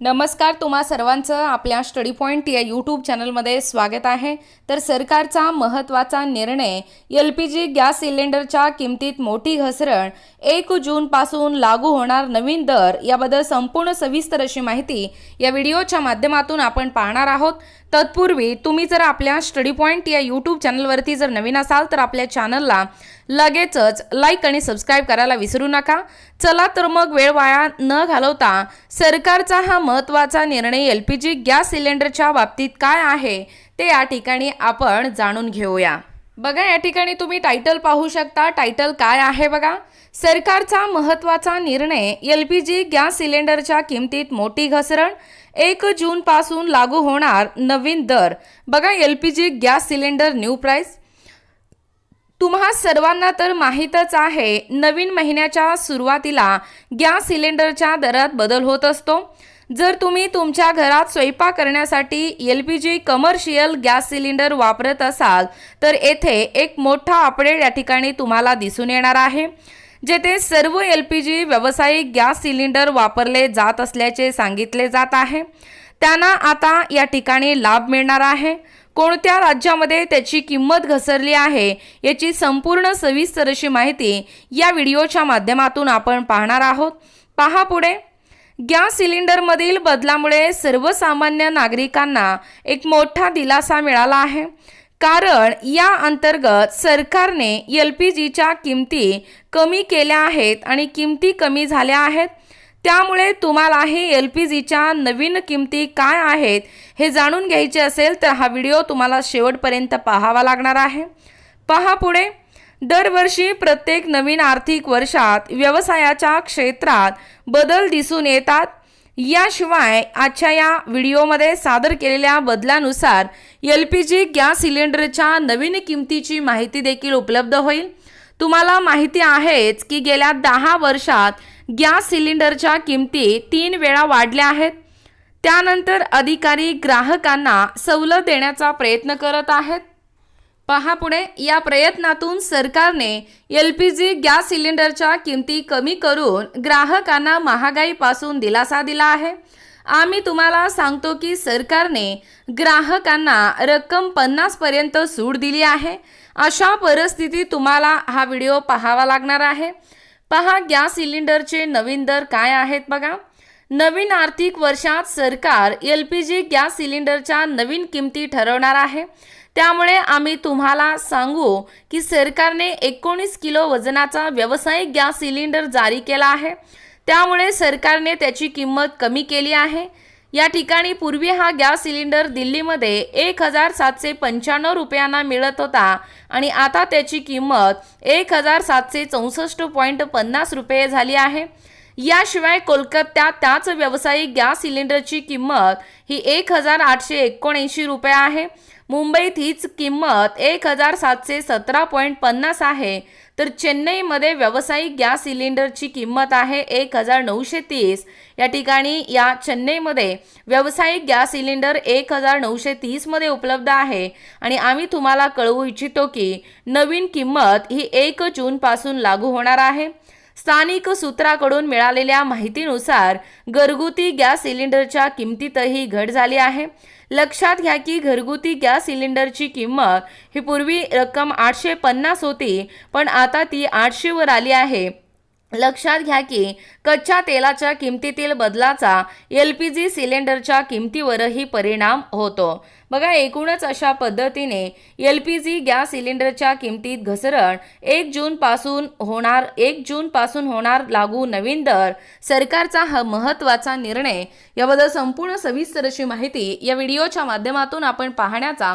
नमस्कार तुम्हा सर्वांचं आपल्या स्टडी पॉईंट या यूट्यूब चॅनलमध्ये स्वागत आहे. तर सरकारचा महत्त्वाचा निर्णय एल पी जी गॅस सिलेंडरच्या किमतीत मोठी घसरण एक जूनपासून लागू होणार नवीन दर याबद्दल संपूर्ण सविस्तर अशी माहिती या व्हिडिओच्या माध्यमातून आपण पाहणार आहोत. तत्पूर्वी तुम्ही जर आपल्या स्टडी पॉईंट या यूट्यूब चॅनलवरती जर नवीन असाल तर आपल्या चॅनलला लगेचच लाईक आणि सबस्क्राईब करायला विसरू नका. चला तर मग वेळ वाया न घालवता सरकारचा हा महत्त्वाचा निर्णय एल पी जी गॅस सिलेंडरच्या बाबतीत काय आहे ते या ठिकाणी आपण जाणून घेऊया. बघा या ठिकाणी तुम्ही टायटल पाहू शकता. टायटल काय आहे बघा? सरकारचा महत्त्वाचा निर्णय एल पी जी गॅस सिलेंडरच्या किमतीत मोठी घसरण. एक जूनपासून लागू होणार नवीन दर. बघा L P G gas cylinder new price तुम्हा सर्वांना तर माहीतच आहे नवीन महिन्याच्या सुरुवातीला गॅस सिलेंडरच्या दरात बदल होत असतो. जर तुम्ही तुमच्या घरात स्वयंपाक करण्यासाठी L P G commercial gas cylinder वापरत असाल तर येथे एक मोठा अपडेट या ठिकाणी तुम्हाला दिसून येणार आहे. जेथे सर्व एल पी जी व्यावसायिक गॅस सिलेंडर वापरले जात असल्याचे सांगितले जात आहे. त्यांना आता या ठिकाणी लाभ मिळणार आहे. कोणत्या राज्यामध्ये त्याची किंमत घसरली आहे याची संपूर्ण सविस्तर अशी माहिती या व्हिडिओच्या माध्यमातून आपण पाहणार आहोत. पहा पुढे. गॅस सिलेंडरमधील बदलामुळे सर्वसामान्य नागरिकांना एक मोठा दिलासा मिळाला आहे. कारण या अंतर्गत सरकारने एल पी जीच्या किमती कमी केल्या आहेत आणि किमती कमी झाल्या आहेत. त्यामुळे तुम्हालाही एल पी जीच्या नवीन किमती काय आहेत हे जाणून घ्यायचे असेल तर हा व्हिडिओ तुम्हाला शेवटपर्यंत पाहावा लागणार आहे. पहा पुढे. दरवर्षी प्रत्येक नवीन आर्थिक वर्षात व्यवसायाच्या क्षेत्रात बदल दिसून येतात. याशिवाय आजच्या या व्हिडिओमध्ये सादर केलेल्या बदलानुसार एल पी जी गॅस सिलेंडरच्या नवीन किमतीची माहिती देखील उपलब्ध होईल. तुम्हाला माहिती आहेच की गेल्या दहा वर्षात गॅस सिलेंडरच्या किमती तीन वेळा वाढल्या आहेत. त्यानंतर अधिकारी ग्राहकांना सवलत देण्याचा प्रयत्न करत आहेत. पहा पुढे या प्रयत्नातून सरकारने एल पी जी गॅस सिलेंडरच्या किमती कमी करून ग्राहकांना महागाईपासून दिलासा दिला आहे. आम्ही तुम्हाला सांगतो की सरकारने ग्राहकांना रक्कम पन्नासपर्यंत सूट दिली आहे. अशा परिस्थितीत तुम्हाला हा व्हिडिओ पाहावा लागणार आहे. पहा गॅस सिलेंडरचे नवीन दर काय आहेत बघा. नवीन आर्थिक वर्षात सरकार एल पी जी गॅस सिलेंडरच्या नवीन किमती ठरवणार आहे. त्यामुळे आम्ही तुम्हाला सांगू की सरकारने एकोणीस किलो वजनाचा व्यावसायिक गॅस सिलेंडर जारी केला आहे. त्यामुळे सरकारने त्याची किंमत कमी केली आहे. या ठिकाणी पूर्वी हा गॅस सिलेंडर दिल्लीमध्ये एक हजार सातशे पंच्याण्णव रुपयांना मिळत होता आणि आता त्याची किंमत एक हजार सातशे चौसष्ट पॉईंट पन्नास रुपये झाली आहे. याशिवाय कोलकात्यात त्याच व्यावसायिक गॅस सिलेंडरची किंमत ही एक हजार आठशे एकोणऐंशी रुपये आहे. मुंबईत हीच किंमत एक हजार सातशे सतरा पॉईंट पन्नास आहे. तर चेन्नईमध्ये व्यावसायिक गॅस सिलेंडरची किंमत आहे एक हजार नऊशे तीस. या ठिकाणी या चेन्नईमध्ये व्यावसायिक गॅस सिलेंडर एक हजार नऊशे तीसमध्ये उपलब्ध आहे. आणि आम्ही तुम्हाला कळवू इच्छितो की नवीन किंमत ही एक जूनपासून लागू होणार आहे. स्थानिक सूत्राकडून मिळालेल्या माहितीनुसार घरगुती गॅस सिलेंडरच्या किमतीतही घट झाली आहे. लक्षात घ्या की घरगुती गॅस सिलेंडरची किंमत ही पूर्वी रक्कम आठशे पन्नास होती पण आता ती आठशेवर आली आहे. लक्षात घ्या की कच्च्या तेलाच्या किमतीतील बदलाचा एल पी जी सिलेंडरच्या किमतीवरही परिणाम होतो. बघा एकूणच अशा पद्धतीने एल पी जी गॅस सिलेंडरच्या किमतीत घसरण एक जूनपासून होणार एक जूनपासून होणार लागू नवीन दर सरकारचा हा महत्त्वाचा निर्णय. याबद्दल संपूर्ण सविस्तर अशी माहिती या व्हिडिओच्या माध्यमातून आपण पाहण्याचा